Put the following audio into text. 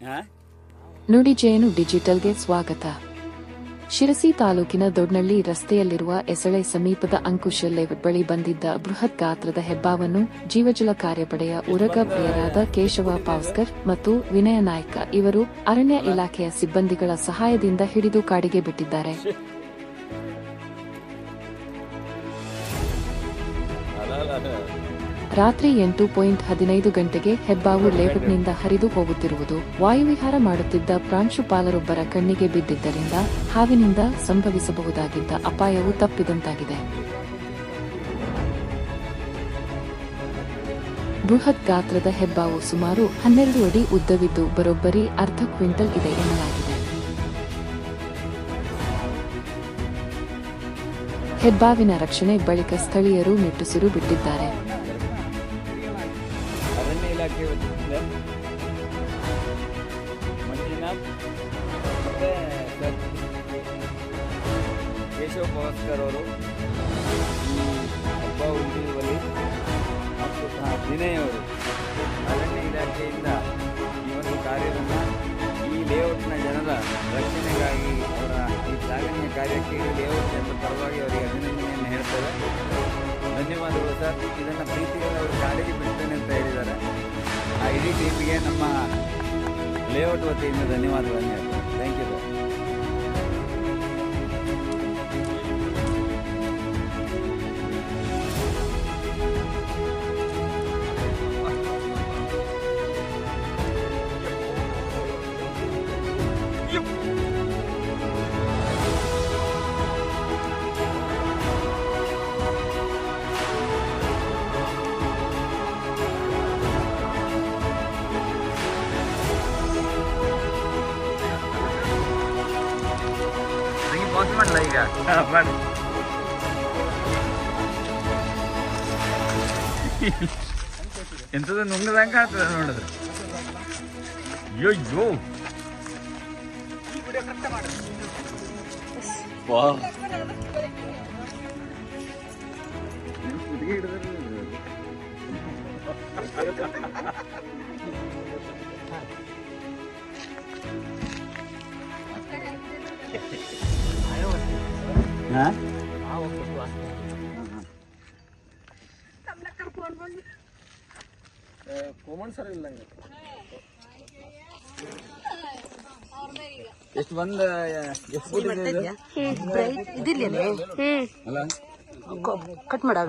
ಹಾ? ನುಡಿ ಜೇನು ಡಿಜಿಟಲ್ಗೆ ಸ್ವಾಗತ. ಶಿರಸಿ ತಾಲೂಕಿನ ದೊಡ್ನಳ್ಳಿ ರಸ್ತೆಯಲ್ಲಿರುವ ಎಸಳೆ ಸಮೀಪದ ಅಂಕುಶ ಲೇಔಟ್ ಬಳಿ ಬಂದಿದ್ದ ಬೃಹತ್ ಗಾತ್ರದ ಹೆಬ್ಬಾವನ್ನು ಜೀವಜಲ ಕಾರ್ಯಪಡೆಯ ಉರಗ ಪ್ರಿಯರಾದ ಕೇಶವ ಪಾವ್ಸ್ಕರ್ ಮತ್ತು ವಿನಯ ನಾಯ್ಕ ಇವರು ಅರಣ್ಯ ಇಲಾಖೆಯ ಸಿಬ್ಬಂದಿಗಳ ಸಹಾಯದಿಂದ ಹಿಡಿದು ಕಾಡಿಗೆ ಬಿಟ್ಟಿದ್ದಾರೆ. ರಾತ್ರಿ ಎಂಟು ಪಾಯಿಂಟ್ ಹದಿನೈದು ಗಂಟೆಗೆ ಹೆಬ್ಬಾವು ಲೇಔಟ್ನಿಂದ ಹರಿದು ಹೋಗುತ್ತಿರುವುದು ವಾಯುವಿಹಾರ ಮಾಡುತ್ತಿದ್ದ ಪ್ರಾಂಶುಪಾಲರೊಬ್ಬರ ಕಣ್ಣಿಗೆ ಬಿದ್ದಿದ್ದರಿಂದ ಹಾವಿನಿಂದ ಸಂಭವಿಸಬಹುದಾಗಿದ್ದ ಅಪಾಯವು ತಪ್ಪಿದಂತಾಗಿದೆ. ಬೃಹತ್ ಗಾತ್ರದ ಹೆಬ್ಬಾವು ಸುಮಾರು ಹನ್ನೆರಡು ಅಡಿ ಉದ್ದವಿದ್ದು ಬರೋಬ್ಬರಿ ಅರ್ಧ ಕ್ವಿಂಟಲ್ ಇದೆ ಎನ್ನಲಾಗಿದೆ. ಹೆಬ್ಬಾವಿನ ರಕ್ಷಣೆ ಬಳಿಕ ಸ್ಥಳೀಯರು ನಿಟ್ಟುಸಿರು ಬಿಟ್ಟಿದ್ದಾರೆ. ಇಲಾಖೆ ವತಿಯಿಂದ ಮಂಜುನಾಥ್ ಮತ್ತು ಸರ್ ಕೇಶವ ಭಾಸ್ಕರ್ ಅವರು ಈ ಹಬ್ಬ ಉಳಿಯುವಲ್ಲಿ ಮತ್ತು ಅವರು ಅರಣ್ಯ ಇಲಾಖೆಯಿಂದ ಈ ಒಂದು ಕಾರ್ಯವನ್ನು ಈ ಲೇಔಟ್ನ ಜನರ ರಕ್ಷಣೆಗಾಗಿ ಅವರ ಈ ಸಾಗಣೆಯ ಕಾರ್ಯಕ್ಕೆ ಲೇಔಟ್ ಜನರ ಪರವಾಗಿ ಅವರಿಗೆ ಅಭಿನಂದನೆಯನ್ನು ಹೇಳ್ತೇವೆ. ಧನ್ಯವಾದಗಳು ಸರ್. ಇದನ್ನು ಪ್ರೀತಿಯಲ್ಲಿ ಅವರು ಕಾಲೇಜಿಗೆ ಬಿಡ್ತೇನೆ ಅಂತ ಹೇಳಿದ್ದಾರೆ. ಇಡೀ ಟೀಮ್ಗೆ ನಮ್ಮ ಲೇಔಟ್ ವತಿಯಿಂದ ಧನ್ಯವಾದಗಳನ್ನು ಪಾಸ್ ಮಾಡಲ ಈಗ ಮಾಡಿ ಎಂಥದ್ದು ನುಂಗದಂಗೆ ಕಾಣ್ತದೆ ನೋಡಿದ್ರೆ ಅಯ್ಯೋ ಅಯ್ಯೋ ವಾ ಹಾಂ ಎಷ್ಟು ಬಂದ? ಇದಿಲ್ಲ ಅಲ್ಲ? ಕಟ್ ಮಾಡಾವ